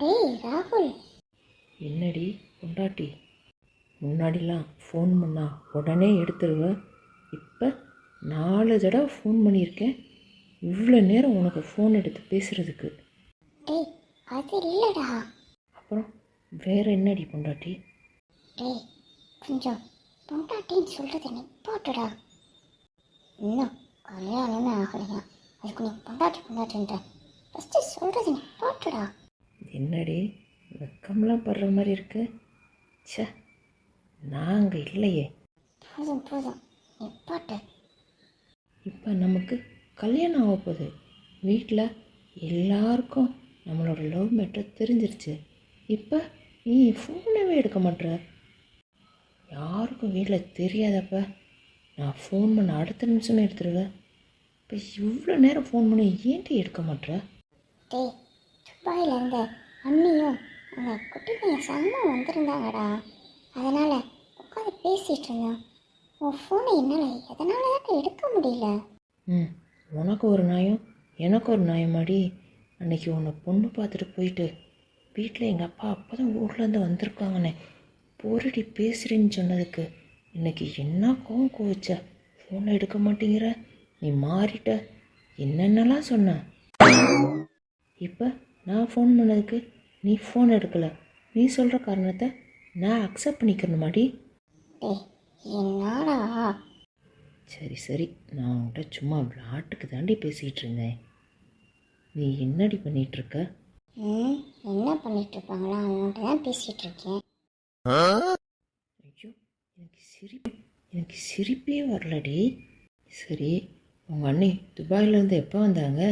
டேய் ராகுல். என்னடி பொண்டாட்டி? முன்னாடிலாம் ஃபோன் பண்ணா உடனே எடுத்துருவ. இப்போ நாலு தடவை ஃபோன் பண்ணியிருக்கேன். இவ்வளோ நேரம் உனக்கு ஃபோன் எடுத்து பேசுகிறதுக்கு டேய் அது இல்லைடா. அப்புறம் வேற என்னடி பொண்டாட்டி? டேய் கொஞ்சம் பொண்டாட்டின்னு சொல்கிறத நிப்பாட்டுடா இன்னும் கல்யாணமே ஆகலையா? அதுக்கு நீ பொண்டாட்டி பொண்டாட்டின்ற. ஃபஸ்ட்டு சொல்கிறத நிப்பாட்டுடா என்னடி? வெக்கம்லாம் படுற மாதிரி இருக்கு. ச்சே நாங்கள் இல்லையே. போதும் போதும். இப்போ நமக்கு கல்யாணம் ஆக போகுது. வீட்டில் எல்லாருக்கும் நம்மளோட லவ் மேட்டர் தெரிஞ்சிருச்சு. இப்போ நீ ஃபோனவே எடுக்க மாட்ற? யாருக்கும் வீட்டில் தெரியாதப்ப நான் ஃபோன் பண்ண அடுத்த நிமிஷமே எடுத்துருவேன். இப்போ இவ்வளோ நேரம் ஃபோன் பண்ணி ஏன்டி எடுக்க மாட்ற? டேய் இருந்த அண்ணியும் அந்த குட்டி பையன் சம்மா வந்திருந்தாங்கடா. அதனால் உட்காந்து பேசிகிட்டு இருந்தோம். உன் ஃபோனை என்னால் எதனால தான் எடுக்க முடியல? ம் உனக்கு ஒரு நாயும் எனக்கு ஒரு நியாயமாடி அன்னைக்கு உன்னை பொண்ணு பார்த்துட்டு போயிட்டு வீட்டில் எங்கள் அப்பா அப்போ தான் ஊர்லேருந்து வந்திருக்காங்கண்ணே போரடி பேசுகிறேன்னு சொன்னதுக்கு இன்னைக்கு என்ன கோவம் கோவிச்ச? ஃபோனை எடுக்க மாட்டேங்கிற? நீ மாறிட்ட. என்னென்னலாம் சொன்ன? இப்போ நான் ஃபோன் பண்ணதுக்கு நீ ஃபோன் எடுக்கல. நீ சொல்கிற காரணத்தை நான் அக்செப்ட் பண்ணிக்கணுமாடி? டேய் என்னடா? சரி சரி. நான் உன்கிட்ட சும்மா விளாட்டுக்கு தாண்டி பேசிகிட்டு இருந்தேன். நீ என்னடி பண்ணிட்டு இருக்க ம் என்ன பண்ணிட்டு இருப்பாங்களா அவங்கள்ட்ட தான் பேசிகிட்டு இருக்கேன் ஐயோ எனக்கு சிரிப்பு எனக்கு சிரிப்பே வரலடி. சரி உங்கள் அண்ணி துபாயிலேருந்து எப்போ வந்தாங்க?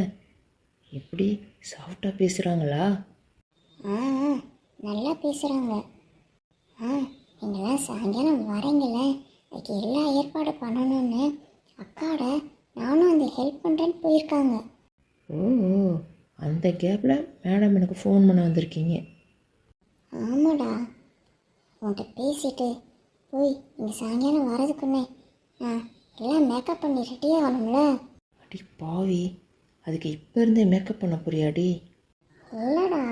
எப்படி சாஃப்டாக பேசுகிறாங்களா ஆ ஆ, நல்லா பேசுகிறாங்க ஆ நீங்களாம் சாயங்காலம் வரீங்கள அதுக்கு எல்லா ஏற்பாடு பண்ணணும்னு அக்காட நானும் அந்த ஹெல்ப் பண்ணுறேன்னு போயிருக்காங்க. ஓ அந்த கேப்பில் மேடம் எனக்கு ஃபோன் பண்ண வந்திருக்கீங்க. ஆமாடா. உன்கிட்ட பேசிட்டு போய் இந்த சாயங்காலம் வரதுக்குன்னே நான் எல்லாம் மேக்கப் பண்ணி ரெடி ஆகணும்ல. அடி பாவி. அதுக்கு இப்போ இருந்தே மேக்கப் பண்ண போறியாடி? இல்லைடா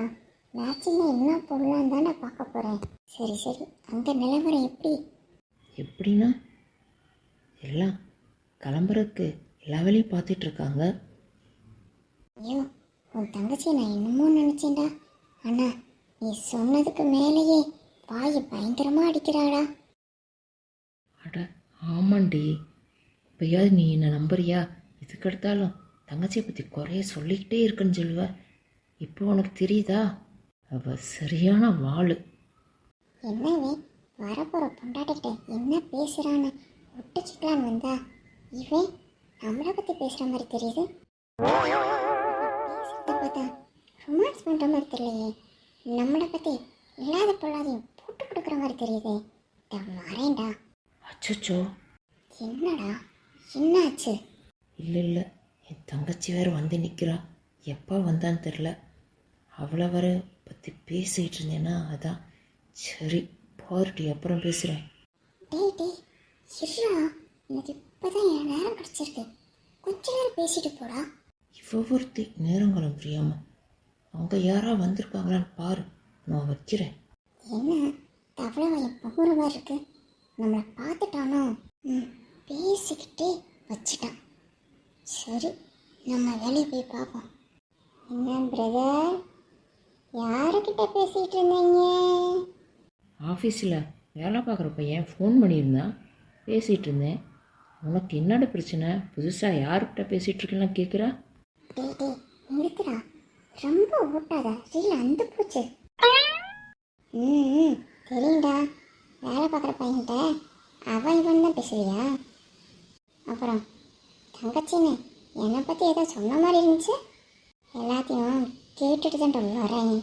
மேட்சிங்காக என்ன போடலாம் தானே பார்க்க போகிறேன் சரி சரி அங்கே நிலவரம் எப்படி? எப்படின்னா எல்லாம் கிளம்புறதுக்கு எல்லா வேலையும் பார்த்துட்டு இருக்காங்க ஐயோ உன் தங்கச்சி நான் என்னமோ நினச்சேன்டா. அண்ணா நீ சொன்னதுக்கு மேலேயே வாய் பயங்கரமாக அடிக்கிறாடா. அட ஆமாண்டி. இப்போயாவது நீ என்ன நம்புறியா? இதுக்கெடுத்தாலும் தங்கச்சியை பற்றி குறைய சொல்லிக்கிட்டே இருக்குன்னு சொல்லுவ. இப்போ உனக்கு தெரியுதா? அவ சரியான வாள். என்னவே வரப்போகிற பொண்டாட்டிக்கிட்ட என்ன பேசுகிறான்னு ஒட்டுச்சிக்கலான்னு வந்தா இவன் நம்மளை பற்றி பேசுகிற மாதிரி தெரியுது. பார்த்தா ரொமான்ஸ் பண்ணுற மாதிரி தெரியலையே. நம்மளை பற்றி இல்லாத பொல்லாதையும் போட்டு கொடுக்குற மாதிரி தெரியுதே. வரேன்டா அச்சச்சோ. என்னடா என்னாச்சு? இல்லை இல்லை. என் தங்கச்சி வேற வந்து நிற்கிறா எப்போ வந்தான்னு தெரில அவளை வர பற்றி பேசிகிட்டு இருந்தேன்னா அதான். சரி பாருடி அப்புறம் பேசுகிறேன் டேய் டேய் இருடா. எனக்கு என் நேரம் கிடச்சிருக்கு. கொஞ்ச நேரம் பேசிட்டு போடா. இவ ஒருத்தி நேரங்காலம் புரியாமல் அவங்க யாரா வந்திருக்காங்களான்னு பாரு. நான் வைக்கிறேன். என்ன? தவளை பொங்குற மாதிரி இருக்கு. நம்மளை பார்த்துட்டானோ? ம் பேசிக்கிட்டே வச்சுட்டான். சரி நம்ம வேலையை போய் பார்ப்போம். என்ன பிரதர் யாருக்கிட்ட பேசிகிட்டு இருந்தீங்க? ஆஃபீஸில் வேலை பார்க்குற பையன் ஃபோன் பண்ணியிருந்தான் பேசிகிட்டு இருந்தேன். உனக்கு என்னடா பிரச்சனை? புதுசாக யார்கிட்ட பேசிகிட்டு கேட்குறா டேய் நிறுத்துடா. ரொம்ப ஓட்டாத ரீல் அந்த போச்சு. ம் தெரியும்டா. வேலை பார்க்குற பையன்கிட்ட அவன் இவன் தான் பேசுறியா? அப்புறம் தங்கச்சின்னு. என்னை பற்றி ஏதோ சொன்ன மாதிரி இருந்துச்சு. எல்லாத்தையும் கேட்டுட்டு தான் வரேன்